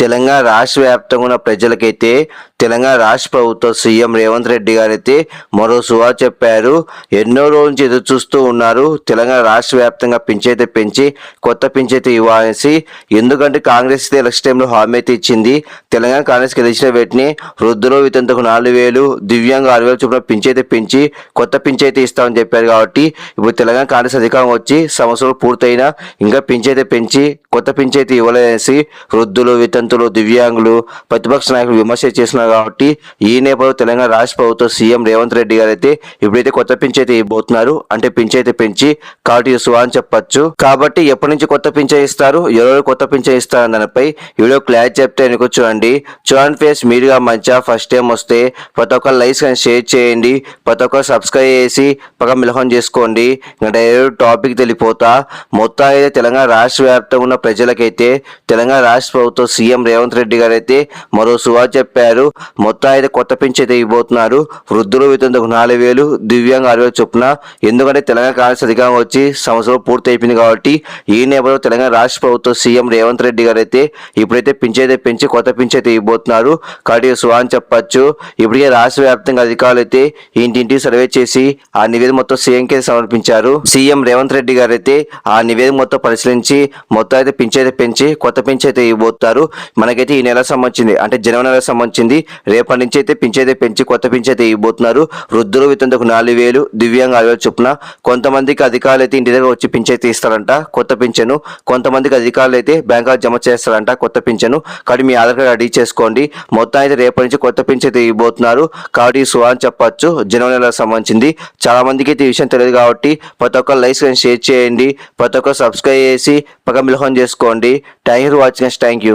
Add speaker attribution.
Speaker 1: తెలంగాణ రాష్ట్ర వ్యాప్తంగా ఉన్న ప్రజలకైతే తెలంగాణ రాష్ట్ర ప్రభుత్వ సీఎం రేవంత్ రెడ్డి గారు అయితే మరో సువా చెప్పారు. ఎన్నో రోజుల నుంచి ఎదురు చూస్తూ ఉన్నారు. తెలంగాణ రాష్ట్ర వ్యాప్తంగా పింఛైతే పెంచి కొత్త పింఛైతే ఇవ్వాలనేసి ఎందుకంటే కాంగ్రెస్ అయితే ఎలక్షన్ టైంలో హామీ అయితే ఇచ్చింది. తెలంగాణ కాంగ్రెస్ గెలిచిన వెంటనే వృద్ధులు వితంతకు నాలుగు వేలు దివ్యాంగ ఆరు వేలు చొప్పున పింఛైతే పెంచి కొత్త పింఛైతే ఇస్తామని చెప్పారు కాబట్టి ఇప్పుడు తెలంగాణ కాంగ్రెస్ అధికారం వచ్చి సంవత్సరం పూర్తయినా ఇంకా పింఛైతే పెంచి కొత్త పింఛైతే ఇవ్వలేసి వృద్ధులు వితంతులు దివ్యాంగులు ప్రతిపక్ష నాయకులు విమర్శ చేస్తున్నారు కాబట్టి ఈ నేపథ్యంలో తెలంగాణ రాష్ట్ర ప్రభుత్వం సీఎం రేవంత్ రెడ్డి గారు అయితే ఇప్పుడైతే కొత్త పింఛైతే ఇవ్వబోతున్నారు. అంటే పింఛైతే పెంచి కాబట్టి సువా అని చెప్పచ్చు. కాబట్టి ఎప్పటి నుంచి కొత్త పింఛన్ ఇస్తారు? ఎవరు కొత్త పింఛన్ ఇస్తారు దానిపై వీడియో క్లారిటీ చెప్తే అనుకో చూడండి. చూడండి ఫేస్ మీరుగా మంచిగా ఫస్ట్ టైం వస్తే ప్రతి ఒక్క లైక్స్ కానీ షేర్ చేయండి. ప్రతి ఒక్క సబ్స్క్రైబ్ చేసి పక్క మిలహం చేసుకోండి. ఇంకా డైరెక్ట్ టాపిక్ తెలిపోతా. మొత్తం అయితే తెలంగాణ రాష్ట్ర వ్యాప్తంగా ఉన్న ప్రజలకైతే తెలంగాణ రాష్ట్ర ప్రభుత్వం సీఎం రేవంత్ రెడ్డి గారు అయితే మరో సువా చెప్పారు. మొత్తం అయితే కొత్త పెంచి అయితే ఇవ్వబోతున్నారు. వృద్ధులు వితంతకు నాలుగు వేలు దివ్యాంగ ఆరు వేలు చొప్పున. ఎందుకంటే తెలంగాణ కాంగ్రెస్ అధికారం వచ్చి సంవత్సరం పూర్తి అయిపోయింది కాబట్టి ఈ నేపథ్యంలో తెలంగాణ రాష్ట్ర ప్రభుత్వం సీఎం రేవంత్ రెడ్డి గారు అయితే ఇప్పుడైతే పింఛైతే పెంచి కొత్త పింఛైతే ఇవ్వబోతున్నారు. కాబట్టి సువా అని చెప్పచ్చు. ఇప్పటికే రాష్ట్ర వ్యాప్తంగా అధికారులు అయితే ఇంటింటి సర్వే చేసి ఆ నివేదిక మొత్తం సీఎంకే సమర్పించారు. సీఎం రేవంత్ రెడ్డి గారు అయితే ఆ నివేదిక మొత్తం పరిశీలించి మొత్తం అయితే పింఛైతే పెంచి కొత్త పించ అయితే ఇవ్వబోతారు. మనకైతే ఈ నెల సంబంధించింది అంటే జనవరి నెల సంబంధించింది రేపటి నుంచి అయితే పింఛైతే పెంచి కొత్త పింఛైతే ఇవ్వబోతున్నారు. వృద్ధులు వితంతకు నాలుగు వేలు దివ్యాంగ ఆరు వేలు చొప్పున కొంతమందికి అధికారులు అయితే ఇంటి దగ్గర వచ్చి పింఛైతే ఇస్తారంట కొత్త పింఛను. కొంతమందికి అధికారులు అయితే బ్యాంకులో జమ చేస్తారంట కొత్త పింఛను. కాబట్టి మీ ఆధార్ కార్డు రెడీ చేసుకోండి. మొత్తం అయితే రేపటి నుంచి కొత్త పింఛన్ అయితే ఇవ్వబోతున్నారు. కాబట్టి సువా అని చెప్పొచ్చు జనవరి నెలకు సంబంధించింది. చాలా మందికి అయితే ఈ విషయం తెలియదు కాబట్టి ప్రతి ఒక్క లైక్ షేర్ చేయండి. ప్రతి ఒక్క సబ్స్క్రైబ్ చేసి పక్క మిలహం చేసుకోండి. Thank you for watching thank you